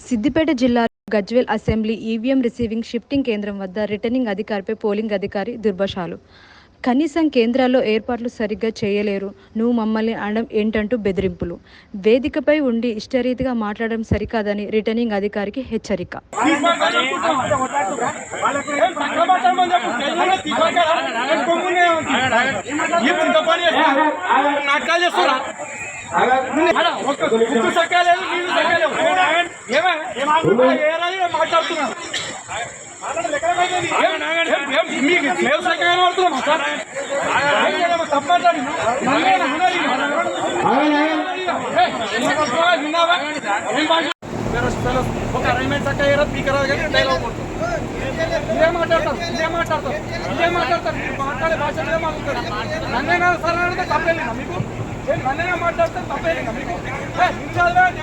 సిద్దిపేట జిల్లా Gajwel assembly EVM receiving shifting కేంద్రం వద్ద రిటర్నింగ్ అధికారిపై పోలింగ్ అధికారి దుర్భషాలు కనీసం కేంద్రాల్లో ఏర్పాట్లు సరిగ్గా చేయలేరు నువ్వు మమ్మల్ని అనడం ఏంటంటూ బెదిరింపులు వేదికపై ఉండి ఇష్టరీతిగా మాట్లాడడం సరికాదని రిటర్నింగ్ అధికారికి హెచ్చరిక చేస్తున్నా ఒక్క గుర్తు సక్కలేదు నీళ్ళు సక్కలేవు మీకు సక్కగా సార్ విన్నావా? ఒక అరేంజ్మెంట్ స్పీకర్ డైలాగ్ ఇదే మాట్లాడతారు ఇదే మాట్లాడతారు ఇదే మాట్లాడతారు మాట్లాడే భాష ఇదే మాట్లాడతారు నన్నే సార్ అని అడిగితే తప్పేలేదా మీకు ఏ, నన్నేనా మాట్లాడితే తప్పేలేదా మీకు రా- మీరు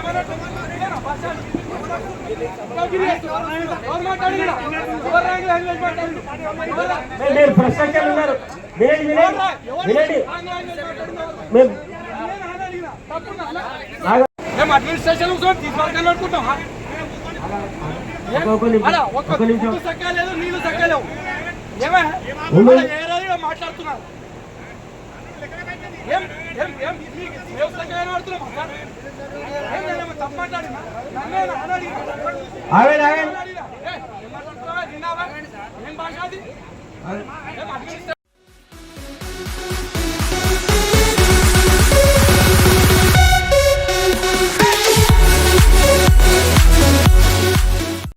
ఉన్నారు. మాట్లాడినారు? మేము అడ్మినిస్ట్రేషన్ తీసుకెళ్ళి అనుకుంటామా ఒక్క నీళ్ళు సక్కలేవు ఏమే? మాట్లాడుతున్నారు. ఏం ఏం ఏం మీకు సేవ సక్కగా ఆడుతున్నామా సార్ ఏం నేనేమో తప్పు మాట్లాడినా నన్నేనా అనాలినా? ఆగండి ఆగండి అనాలినా? ఏ, ఏం మాట్లాడుతున్నావా? విన్నావా? ఏం భాష అది ఏం అడ్మినిస్ట్రేషన్